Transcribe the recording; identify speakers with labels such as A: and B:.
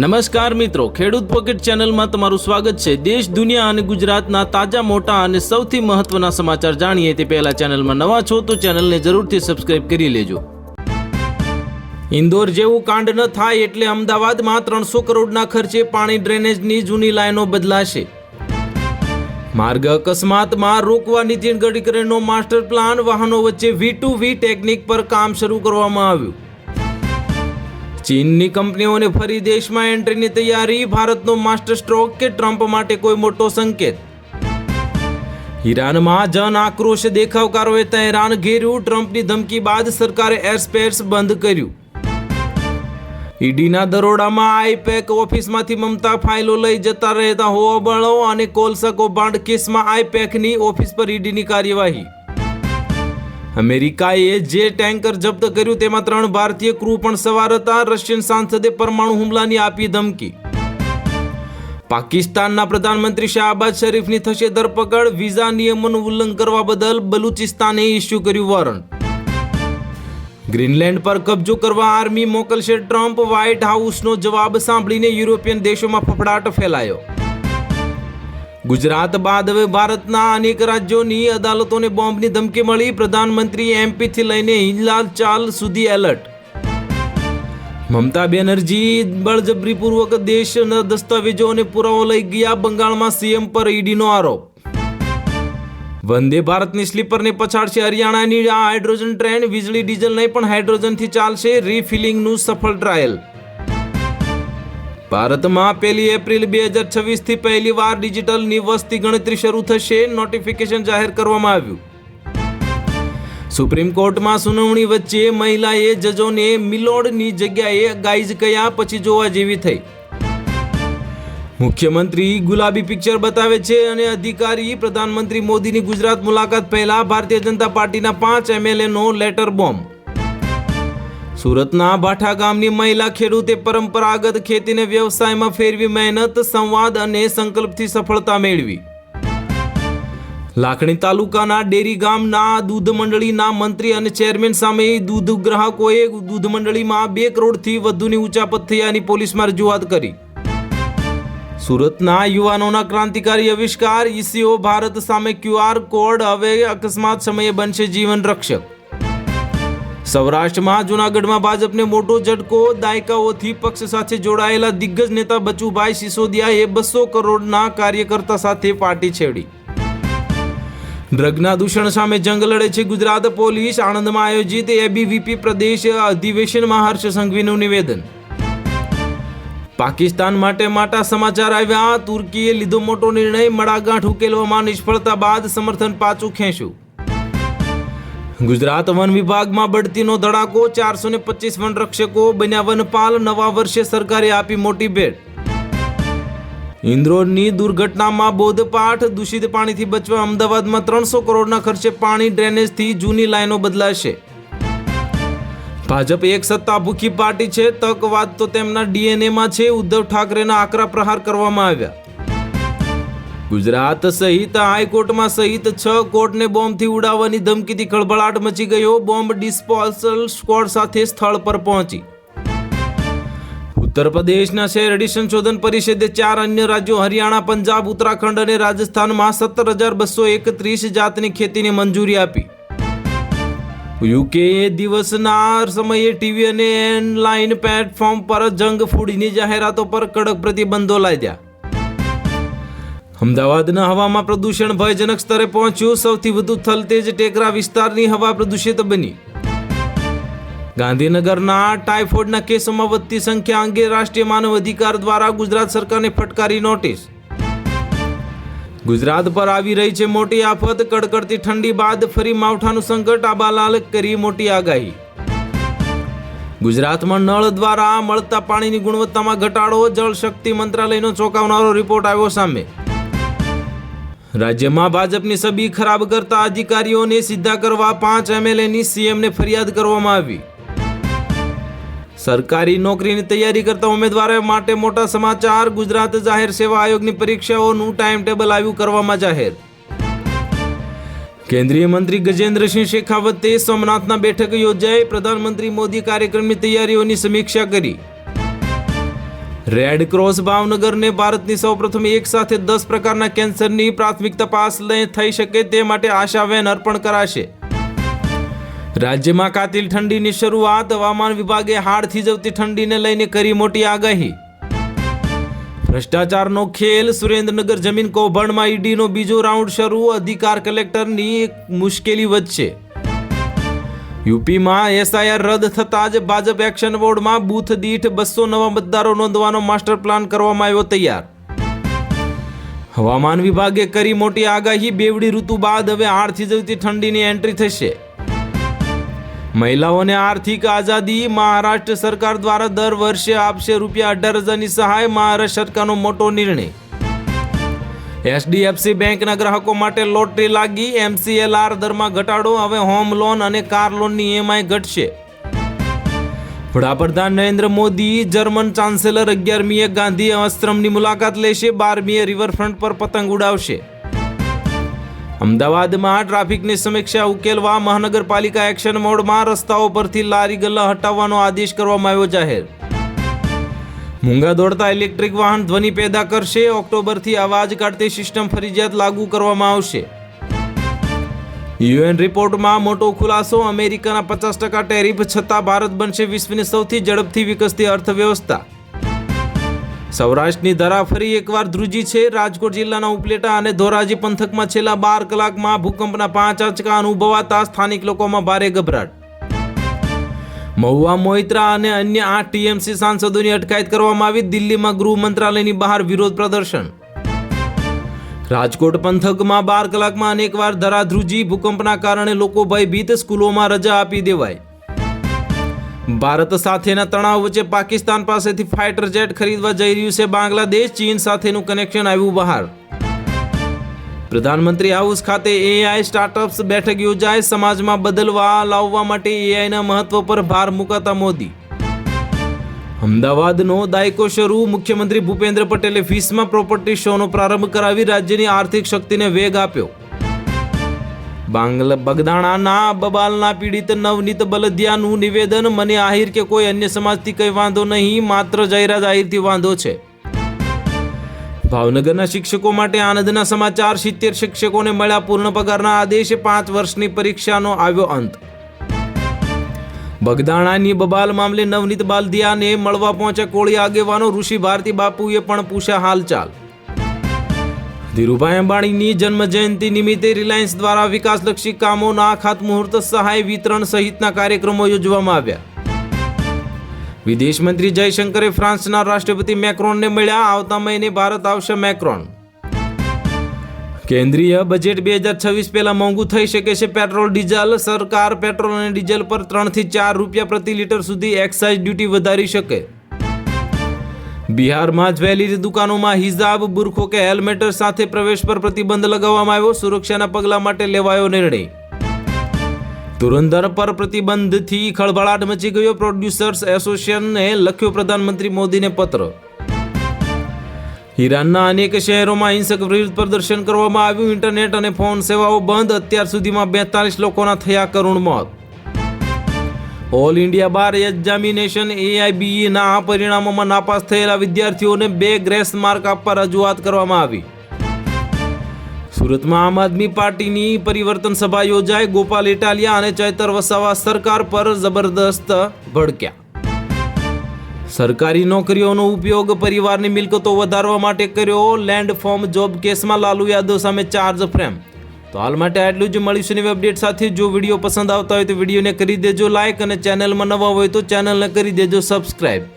A: નમસ્કાર મિત્રો, ખેડૂત પોકેટ ચેનલમાં તમારું સ્વાગત છે. દેશ, દુનિયા અને ગુજરાતના તાજા, મોટા અને સૌથી મહત્વના સમાચાર જાણીએ તે પહેલા ચેનલમાં નવા છો તો ચેનલને જરૂરથી સબસ્ક્રાઇબ કરી લેજો. ઇન્દોર જેવું કાંડ ન થાય એટલે અમદાવાદમાં ત્રણસો કરોડના ખર્ચે પાણી ડ્રેનેજની જૂની લાઈનો બદલાશે. માર્ગ અકસ્માતમાં રોકવા નીતિન ગડકરીનો માસ્ટર પ્લાન, વાહનો વચ્ચે વી ટુ વી ટેકનિક પર કામ શરૂ કરવામાં આવ્યું. ચીનની કંપનીઓને ફરી દેશમાં એન્ટ્રીની તૈયારી, ભારતનો માસ્ટર સ્ટ્રોક કે ટ્રમ્પ માટે કોઈ મોટો સંકેત? ઈરાનમાં જન આક્રોશ દેખાવકારોએ તહેરાન ઘેર્યું. ટ્રમ્પની ધમકી બાદ સરકારે એરસ્પેસ બંધ કર્યું. ઈડીના દરોડામાં આઈપેક ઓફિસમાંથી મમતા ફાઇલો લઈ જતા રહેતા હોબળો અને કોલસા કૌભાંડ કેસમાં આઈપેકની ઓફિસ પર ઈડીની કાર્યવાહી. અમેરિકાએ જે ટેન્કર જપ્ત કર્યું તેમાં ત્રણ ભારતીય ક્રૂ પણ સવાર હતા. રશિયન સાંસદે પરમાણુ હુમલાની આપી ધમકી. પાકિસ્તાનના પ્રધાનમંત્રી શાહબાઝ શરીફની થશે ધરપકડ. વિઝા નિયમોનું ઉલ્લંઘન કરવા બદલ બલુચિસ્તાને ઇસ્યુ કર્યું વોરંટ. ગ્રીનલેન્ડ પર કબજો કરવા આર્મી મોકલશે ટ્રમ્પ. વ્હાઇટ હાઉસનો જવાબ સાંભળીને યુરોપિયન દેશોમાં ફફડાટ ફેલાયો. ગુજરાત બાદ હવે ભારતના અનેક રાજ્યોની અદાલતોને બોમ્બની ધમકી મળી. પ્રધાનમંત્રી એમપીથી લઈને હિંજલાલ ચાલ સુધી એલર્ટ. મમતા બેનર્જી બળજબરીપૂર્વક દેશના દસ્તાવેજો અને પુરાવો લઈ ગયા બંગાળમાં સીએમ પર ઈડીનો આરોપ. વંદે ભારતની સ્લીપરને પછાડશે હરિયાણાની આ હાઇડ્રોજન ટ્રેન. વીજળી, ડીઝલ નહીં પણ હાઇડ્રોજનથી ચાલશે. રીફિલિંગનું સફળ ટ્રાયલ. ભારતમાં પહેલી એપ્રિલ બે હજાર છવ્વીસથી પહેલી વાર ડિજિટલની વસ્તી ગણતરી શરૂ થશે નોટિફિકેશન જાહેર કરવામાં આવ્યું. સુપ્રીમ કોર્ટમાં સુનાવણી વચ્ચે મહિલાએ જજોને મિલોડની જગ્યાએ ગાઈઝ કયા પછી જોવા જેવી થઈ. મુખ્યમંત્રી ગુલાબી પિક્ચર બતાવે છે અને અધિકારી પ્રધાનમંત્રી મોદીની ગુજરાત મુલાકાત પહેલા ભારતીય જનતા પાર્ટીના પાંચ એમએલએનો લેટર બોમ્બ. સુરતના ભાઠા ગામની મહિલા ખેડૂતે પરંપરાગત ખેતીને વ્યવસાયમાં ફેરવી મહેનત, સંવાદ અને સંકલ્પથી સફળતા મેળવી. લાખણી તાલુકાના ડેરી ગામના દૂધ મંડળીના મંત્રી અને ચેરમેન સામે દૂધ ગ્રાહકોએ દૂધ મંડળીમાં બે કરોડથી વધુની ઉચાપત થયાની પોલીસમાં રજૂઆત કરી. સુરતના યુવાનોના ક્રાંતિકારી આવિષ્કાર, ઈસીઓ ભારત સામે ક્યુઆર કોડ હવે અકસ્માત સમયે બનશે જીવન રક્ષક. સૌરાષ્ટ્રમાં, જૂનાગઢમાં ભાજપને મોટો ઝટકો, દાયકાઓથી પક્ષ સાથે જોડાયેલા દિગ્ગજ નેતા બચુભાઈ સિસોદિયાએ બસો કરોડના કાર્યકર્તા સાથે પાર્ટી છેડી. ડ્રગના દૂષણ સામે જંગ લડે છે ગુજરાત પોલીસ. આણંદમાં આયોજિત એબીવીપી પ્રદેશ અધિવેશનમાં હર્ષ સંઘવીનું નિવેદન. પાકિસ્તાન માટે માટા સમાચાર આવ્યા. તુર્કીએ લીધો મોટો નિર્ણય. મડાગાંઠ ઉકેલવામાં નિષ્ફળતા બાદ સમર્થન પાછું ખેંચ્યું. ગુજરાત વન વિભાગમાં બઢતીનો ધડાકો, ચારસો ને પચીસ વન રક્ષકો બન્યા વનપાલ, નવા વર્ષે સરકારે આપી મોટી ભેટ. ઇન્દ્રોરની દુર્ઘટનામાં બોધપાઠ, દૂષિત પાણીથી બચવા અમદાવાદમાં ત્રણસો કરોડના ખર્ચે પાણી ડ્રેનેજથી જૂની લાઈનો બદલાશે. ભાજપ એક સત્તા ભૂખી પાર્ટી છે તકવાદ તો તેમના ડીએનએમાં છે, ઉદ્ધવ ઠાકરેના આકરા પ્રહાર કરવામાં આવ્યા. ગુજરાત સહિત હાઈકોર્ટમાં સહિત છ કોર્ટને બોમ્બથી ઉડાવવાની ધમકીથી ખળભળાટ મચી ગયો. બોમ્બ ડિસ્પોઝલ સ્ક્વોડ સાથે સ્થળ પર પહોંચી. ઉત્તર પ્રદેશના શહેરડી સંશોધન પરિષદે ચાર અન્ય રાજ્યો, હરિયાણા, પંજાબ, ઉત્તરાખંડ અને રાજસ્થાનમાં સત્તર હજાર બસો એકત્રીસ જાતની ખેતીને મંજૂરી આપી. યુકે દિવસના સમયે ટીવી અને ઓનલાઈન પ્લેટફોર્મ પર જંગ ફૂડની જાહેરાતો પર કડક પ્રતિબંધો લાદ્યા. અમદાવાદના હવામાં પ્રદૂષણ ભયજનક સ્તરે પહોંચ્યું. સૌથી વધુ થલતેજ ટેકરા વિસ્તારની હવા પ્રદૂષિત બની. ગાંધીનગરના ટાઇફોઇડના કેસોમાં વધતી સંખ્યા અંગે રાષ્ટ્રીય માનવ અધિકાર દ્વારા ગુજરાત સરકારને ફટકારી નોટિસ. ગુજરાત પર આવી રહી છે મોટી આફત. કડકડતી ઠંડી બાદ ફરી માવઠાનું સંકટ. આબાલાલ કરી મોટી આગાહી. ગુજરાતમાં નળ દ્વારા મળતા પાણીની ગુણવત્તામાં ઘટાડો. જળશક્તિ મંત્રાલયનો ચોંકાવનારો રિપોર્ટ આવ્યો સામે. રાજ્યમાં ભાજપની છબી ખરાબ કરતા અધિકારીઓને સીધા કરવા પાંચ એમએલએની સીએમને ફરિયાદ કરવામાં આવી. સરકારી નોકરીની તૈયારી કરતા ઉમેદવારો માટે મોટા સમાચાર, ગુજરાત જાહેર સેવા આયોગની પરીક્ષાઓનું ટાઈમ ટેબલ આવ્યું કરવામાં જાહેર. કેન્દ્રીય મંત્રી ગજેન્દ્રસિંહ શેખાવતે સોમનાથના બેઠક યોજાઈ. પ્રધાનમંત્રી મોદી કાર્યક્રમની તૈયારીઓની સમીક્ષા કરી. રેડ ક્રોસ ભાવનગરને ભારતની સૌપ્રથમ એક સાથે દસ પ્રકારના કેન્સરની પ્રાથમિક તપાસ થઈ શકે તે માટે આશા વેન અર્પણ કરાશે. રાજ્યમાં કાતિલ ઠંડીની શરૂઆત, હવામાન વિભાગે હાડ થીજવતી ઠંડીને લઈને કરી મોટી આગાહી. ભ્રષ્ટાચારનો ખેલ, સુરેન્દ્રનગર જમીન કૌભાંડમાં ઈડીનો બીજો રાઉન્ડ શરૂ, અધિકાર કલેક્ટરની મુશ્કેલી વધશે. યુપીમાં એસઆઈઆર રદ થતાં જ ભાજપ એક્શન બોર્ડમાં બૂથ દીઠ બસો નવા મતદારો નોંધવાનો માસ્ટર પ્લાન કરવામાં આવ્યો તૈયાર. હવામાન વિભાગે કરી મોટી આગાહી, બેવડી ઋતુ બાદ હવે આઠથી જવતી ઠંડીની એન્ટ્રી થશે. મહિલાઓને આર્થિક આઝાદી મહારાષ્ટ્ર સરકાર દ્વારા દર વર્ષે આપશે રૂપિયા અઢાર હજારની સહાય, મહારાષ્ટ્ર સરકારનો મોટો નિર્ણય. એચડીએફસી બેંકના ગ્રાહકો માટે લોટરી લાગી. એમસીએલઆર દરમાં ઘટાડો. હવે હોમ લોન અને કાર લોનની ઈએમઆઈ ઘટશે. વડાપ્રધાન નરેન્દ્ર મોદી, જર્મન ચાન્સેલર અગિયારમીએ ગાંધી આશ્રમની મુલાકાત લેશે. બારમીએ રિવરફ્રન્ટ પર પતંગ ઉડાવશે. અમદાવાદમાં ટ્રાફિકની સમીક્ષા ઉકેલવા મહાનગરપાલિકા એક્શન મોડમાં રસ્તાઓ પરથી લારી ગલ્લા હટાવવાનો આદેશ કરવામાં આવ્યો જાહેર. મૂંગા દોડતા ઇલેક્ટ્રિક વાહન ધ્વનિ પેદા કરશે, ઓક્ટોબરથી અવાજ કાઢતી સિસ્ટમ ફરજિયાત લાગુ કરવામાં આવશે. યુએન રિપોર્ટમાં મોટો ખુલાસો, અમેરિકાના પચાસ ટકા ટેરિફ, છતાં ભારત બનશે વિશ્વની સૌથી ઝડપથી વિકસતી અર્થવ્યવસ્થા. સૌરાષ્ટ્રની ધરા ફરી એકવાર ધ્રુજી છે. રાજકોટ જિલ્લાના ઉપલેટા અને ધોરાજી પંથકમાં છેલ્લા બાર કલાકમાં ભૂકંપના પાંચ આંચકા અનુભવાતા સ્થાનિક લોકોમાં ભારે ગભરાટ. મહુવા મોહિત્રા અને અન્ય આઠ ટીએમસી સાંસદોની અટકાયત કરવામાં આવી દિલ્હીમાં ગૃહ મંત્રાલયની બહાર વિરોધ પ્રદર્શન. રાજકોટ પંથકમાં બાર કલાકમાં અનેકવાર ધરાધ્રુજી ભૂકંપના કારણે લોકો ભયભીત, સ્કૂલોમાં રજા આપી દેવાય ભારત સાથેના તણાવ વચ્ચે પાકિસ્તાન પાસેથી ફાઇટર જેટ ખરીદવા જઈ રહ્યું છે બાંગ્લાદેશ, ચીન સાથેનું કનેક્શન આવ્યું બહાર. પ્રધાનમંત્રી હાઉસ ખાતે એઆઈ સ્ટાર્ટઅપ્સ બેઠક યોજાય. સમાજમાં બદલવા, લાવવા માટે એઆઈના મહત્વ પર ભાર મુકાતા મોદી. અમદાવાદનો દાયકો શરૂ. મુખ્યમંત્રી ભૂપેન્દ્ર પટેલે ફીસમાં પ્રોપર્ટી શોનો પ્રારંભ કરાવી. રાજ્યની આર્થિક શક્તિને વેગ આપ્યો. બાંગ્લા, બગદાણાના બબાલના પીડિત નવનીત બલદિયાનું નિવેદન. મને આહિર કે કોઈ અન્ય સમાજથી કંઈ વાંધો નહીં. માત્ર જાહેરાત આહિરથી વાંધો છે. ભાવનગરના શિક્ષકો માટે આનંદના સમાચાર. સિત્તેર શિક્ષકોને મળ્યા પૂર્ણ પગારના આદેશે. પાંચ વર્ષની પરીક્ષાનો આવ્યો અંત. બગદાણાની બબાલ મામલે નવનીત બાલદિયાને મળવા પહોંચ્યા કોળી આગેવાનો. ઋષિ ભારતી બાપુએ પણ પૂછ્યા હાલચાલ. ધીરુભાઈ અંબાણીની જન્મ જયંતિ નિમિત્તે રિલાયન્સ દ્વારા વિકાસલક્ષી કામોના ખાતમુહૂર્ત સહાય વિતરણ સહિતના કાર્યક્રમો યોજવામાં આવ્યા. વિદેશ મંત્રી જયશંકરે ફ્રાન્સના રાષ્ટ્રપતિ મેક્રોનને મળ્યા. આવતા મહિને ભારત આવશે મેક્રોન. કેન્દ્રીય બજેટ બે હજાર છવ્વીસ પહેલા મોંઘું થઈ શકે છે પેટ્રોલ, ડીઝલ. સરકાર પેટ્રોલ અને ડીઝલ પર ત્રણથી ચાર રૂપિયા પ્રતિ લીટર સુધી એક્સાઇઝ ડ્યુટી વધારી શકે. બિહારમાં જ્વેલરી દુકાનોમાં હિજાબ, બુરખો કે હેલ્મેટ સાથે પ્રવેશ પર પ્રતિબંધ લગાવવામાં આવ્યો. સુરક્ષાના પગલા માટે લેવાયો નિર્ણય. ધુરંધર પર પ્રતિબંધથી ખળભળાટ મચી ગયો પ્રોડ્યુસર્સ એસોસિએશનને, લખ્યો પ્રધાનમંત્રી મોદીને પત્ર. ઈરાનના અનેક શહેરોમાં હિંસક વિરુદ્ધ પ્રદર્શન કરવામાં આવ્યું. ઇન્ટરનેટ અને ફોન સેવાઓ બંધ. અત્યાર સુધીમાં બેતાલીસ લોકોના થયા કરુણ મોત. ઓલ ઇન્ડિયા બાર એક્ઝામિનેશન એઆઈબીઈના પરિણામોમાં નાપાસ થયેલા વિદ્યાર્થીઓને બે ગ્રેસ માર્ક આપવા રજૂઆત કરવામાં આવી. સુરતમાં આમ આદમી પાર્ટીની પરિવર્તન સભા યોજાઈ. ગોપાલ ઇટાલિયા અને ચૈતર વસાવા સરકાર પર જબરદસ્ત ભડક્યા. સરકારી નોકરીઓનો ઉપયોગ પરિવારની મિલકતો વધારવા માટે કર્યો. લેન્ડ ફોર્મ જોબ કેસમાં લાલુ યાદવ સામે ચાર્જ ફ્રેમ. તો હાલ માટે આટલું જ. મળીશું નવી અપડેટ સાથે. જો વીડિયો પસંદ આવતા હોય તો વિડીયોને કરી દેજો લાઇક અને ચેનલમાં નવા હોય તો ચેનલને કરી દેજો સબસ્ક્રાઈબ